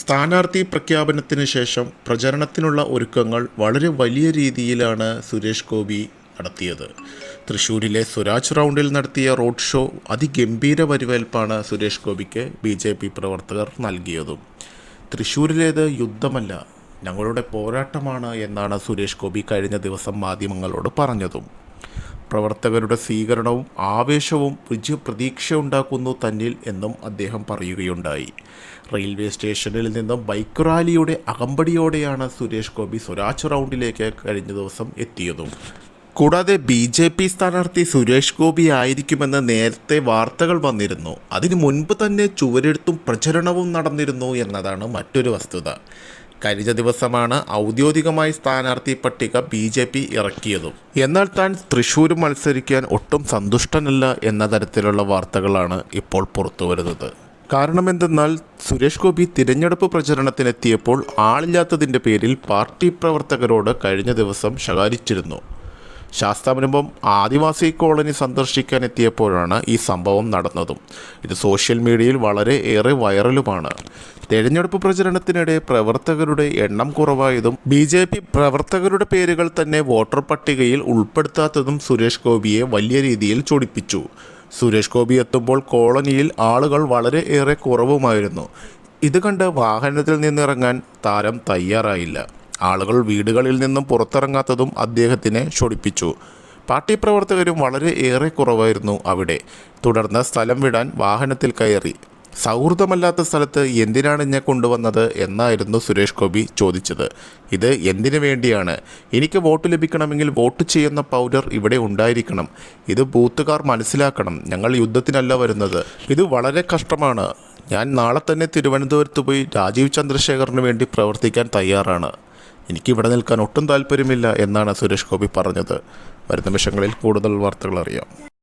സ്ഥാനാർത്ഥി പ്രഖ്യാപനത്തിന് ശേഷം പ്രചരണത്തിനുള്ള ഒരുക്കങ്ങൾ വളരെ വലിയ രീതിയിലാണ് സുരേഷ് ഗോപി നടത്തിയത്. തൃശ്ശൂരിലെ സ്വരാജ് റൗണ്ടിൽ നടത്തിയ റോഡ് ഷോ അതിഗംഭീര വരവേൽപ്പാണ് സുരേഷ് ഗോപിക്ക് ബി ജെ പി പ്രവർത്തകർ നൽകിയതും. തൃശ്ശൂരിലേത് യുദ്ധമല്ല ഞങ്ങളുടെ പോരാട്ടമാണ് എന്നാണ് സുരേഷ് ഗോപി കഴിഞ്ഞ ദിവസം മാധ്യമങ്ങളോട് പറഞ്ഞതും. പ്രവർത്തകരുടെ സ്വീകരണവും ആവേശവും വിജയപ്രതീക്ഷ ഉണ്ടാക്കുന്നു തന്നിൽ എന്നും അദ്ദേഹം പറയുകയുണ്ടായി. റെയിൽവേ സ്റ്റേഷനിൽ നിന്നും ബൈക്ക് റാലിയുടെ അകമ്പടിയോടെയാണ് സുരേഷ് ഗോപി സ്വരാജ് റൗണ്ടിലേക്ക് കഴിഞ്ഞ ദിവസം എത്തിയതും. കൂടാതെ ബി ജെ പി സ്ഥാനാർത്ഥി സുരേഷ് ഗോപി ആയിരിക്കുമെന്ന് നേരത്തെ വാർത്തകൾ വന്നിരുന്നു. അതിനു മുൻപ് തന്നെ ചുവരെഴുത്തും പ്രചരണവും നടന്നിരുന്നു എന്നതാണ് മറ്റൊരു വസ്തുത. കഴിഞ്ഞ ദിവസമാണ് ഔദ്യോഗികമായി സ്ഥാനാർത്ഥി പട്ടിക ബി ജെ പി ഇറക്കിയതും. എന്നാൽ താൻ തൃശ്ശൂർ മത്സരിക്കാൻ ഒട്ടും സന്തുഷ്ടനല്ല എന്ന തരത്തിലുള്ള വാർത്തകളാണ് ഇപ്പോൾ പുറത്തുവരുന്നത്. കാരണം എന്തെന്നാൽ സുരേഷ് ഗോപി തിരഞ്ഞെടുപ്പ് പ്രചരണത്തിനെത്തിയപ്പോൾ ആളില്ലാത്തതിന്റെ പേരിൽ പാർട്ടി പ്രവർത്തകരോട് കഴിഞ്ഞ ദിവസം ശകാരിച്ചിരുന്നു. ശാസ്താപനുമ്പം ആദിവാസി കോളനി സന്ദർശിക്കാൻ എത്തിയപ്പോഴാണ് ഈ സംഭവം നടന്നതും. ഇത് സോഷ്യൽ മീഡിയയിൽ വളരെ ഏറെ വൈറലുമാണ്. തെരഞ്ഞെടുപ്പ് പ്രചരണത്തിനിടെ പ്രവർത്തകരുടെ എണ്ണം കുറവായതും ബി ജെ പി പ്രവർത്തകരുടെ പേരുകൾ തന്നെ വോട്ടർ പട്ടികയിൽ ഉൾപ്പെടുത്താത്തതും സുരേഷ് ഗോപിയെ വലിയ രീതിയിൽ ചൊടിപ്പിച്ചു. സുരേഷ് ഗോപി എത്തുമ്പോൾ കോളനിയിൽ ആളുകൾ വളരെ ഏറെ കുറവുമായിരുന്നു. ഇത് കണ്ട് വാഹനത്തിൽ നിന്നിറങ്ങാൻ താരം തയ്യാറായില്ല. ആളുകൾ വീടുകളിൽ നിന്നും പുറത്തിറങ്ങാത്തതും അദ്ദേഹത്തിനെ ക്ഷൊടിപ്പിച്ചു പാർട്ടി പ്രവർത്തകരും വളരെ ഏറെ കുറവായിരുന്നു അവിടെ. തുടർന്ന് സ്ഥലം വിടാൻ വാഹനത്തിൽ കയറി. സൗഹൃദമല്ലാത്ത സ്ഥലത്ത് എന്തിനാണ് എന്നെ കൊണ്ടുവന്നത് എന്നായിരുന്നു സുരേഷ് ഗോപി ചോദിച്ചത്. ഇത് എന്തിനു വേണ്ടിയാണ്? എനിക്ക് വോട്ട് ലഭിക്കണമെങ്കിൽ വോട്ട് ചെയ്യുന്ന പൗഡർ ഇവിടെ ഉണ്ടായിരിക്കണം. ഇത് ബൂത്തുകാർ മനസ്സിലാക്കണം. ഞങ്ങൾ യുദ്ധത്തിനല്ല വരുന്നത്. ഇത് വളരെ കഷ്ടമാണ്. ഞാൻ നാളെ തന്നെ തിരുവനന്തപുരത്ത് പോയി രാജീവ് ചന്ദ്രശേഖറിന് വേണ്ടി പ്രവർത്തിക്കാൻ തയ്യാറാണ്. എനിക്കിവിടെ നിൽക്കാൻ ഒട്ടും താല്പര്യമില്ല എന്നാണ് സുരേഷ് ഗോപി പറഞ്ഞത്. വരും നിമിഷങ്ങളിൽ കൂടുതൽ വാർത്തകൾ അറിയാം.